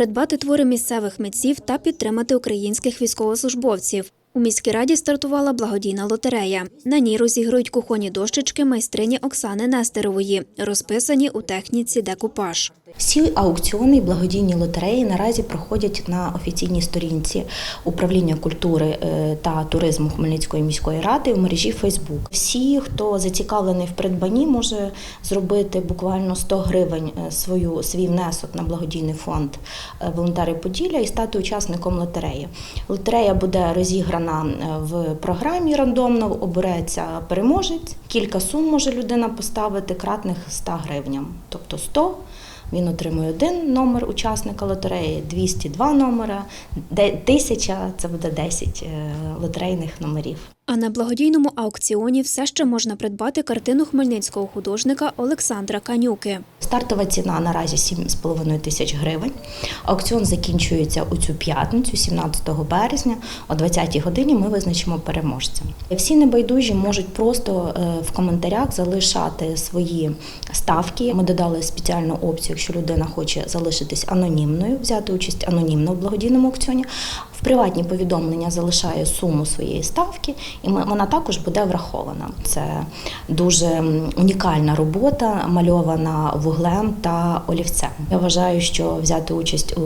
придбати твори місцевих митців та підтримати українських військовослужбовців. У міській раді стартувала благодійна лотерея. На ній розігрують кухонні дощечки майстрині Оксани Нестерової, розписані у техніці декупаж. Всі аукціони і благодійні лотереї наразі проходять на офіційній сторінці управління культури е, та туризму Хмельницької міської ради в мережі Фейсбук. Всі, хто зацікавлений в придбанні, може зробити буквально 100 гривень е, свою свій внесок на благодійний фонд е, волонтери Поділля і стати учасником лотереї. Лотерея буде розіграна в програмі рандомно, обереться переможець. Кілька сум може людина поставити кратних 100 гривням, тобто 100 він отримує один номер учасника лотереї, 202 номера, де- 1000 – це буде 10 е, лотерейних номерів. А на благодійному аукціоні все ще можна придбати картину хмельницького художника Олександра Канюки. Стартова ціна наразі 7,5 тисяч гривень. Аукціон закінчується у цю п'ятницю, 17 березня. О 20 годині ми визначимо переможця. Всі небайдужі можуть просто е, в коментарях залишати свої ставки. Ми додали спеціальну опцію, якщо людина хоче залишитись анонімною, взяти участь анонімно в благодійному аукціоні. Приватні повідомлення залишає суму своєї ставки, і вона також буде врахована. Це дуже унікальна робота, мальована вуглем та олівцем. Я вважаю, що взяти участь у,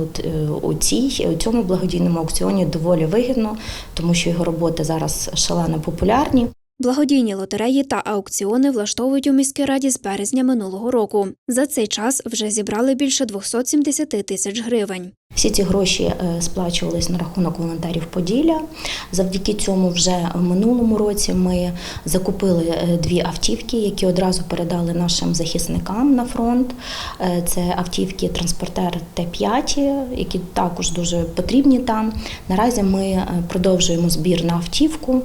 у цій у цьому благодійному аукціоні доволі вигідно, тому що його роботи зараз шалено популярні. Благодійні лотереї та аукціони влаштовують у міській раді з березня минулого року. За цей час вже зібрали більше 270 тисяч гривень. Всі ці гроші е, сплачувались на рахунок волонтерів Поділля. Завдяки цьому вже в минулому році ми закупили е, дві автівки, які одразу передали нашим захисникам на фронт. Е, Це автівки транспортер Т-5, які також дуже потрібні там. Наразі ми продовжуємо збір на автівку,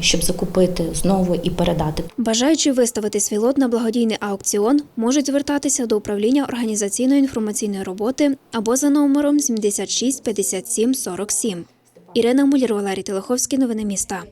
щоб закупити знову і передати. Бажаючи виставити свій лот на благодійний аукціон, можуть звертатися до управління організаційної інформаційної роботи або за номером 76 57 47. Ірина Мулір, Валерій Телеховський. Новини міста.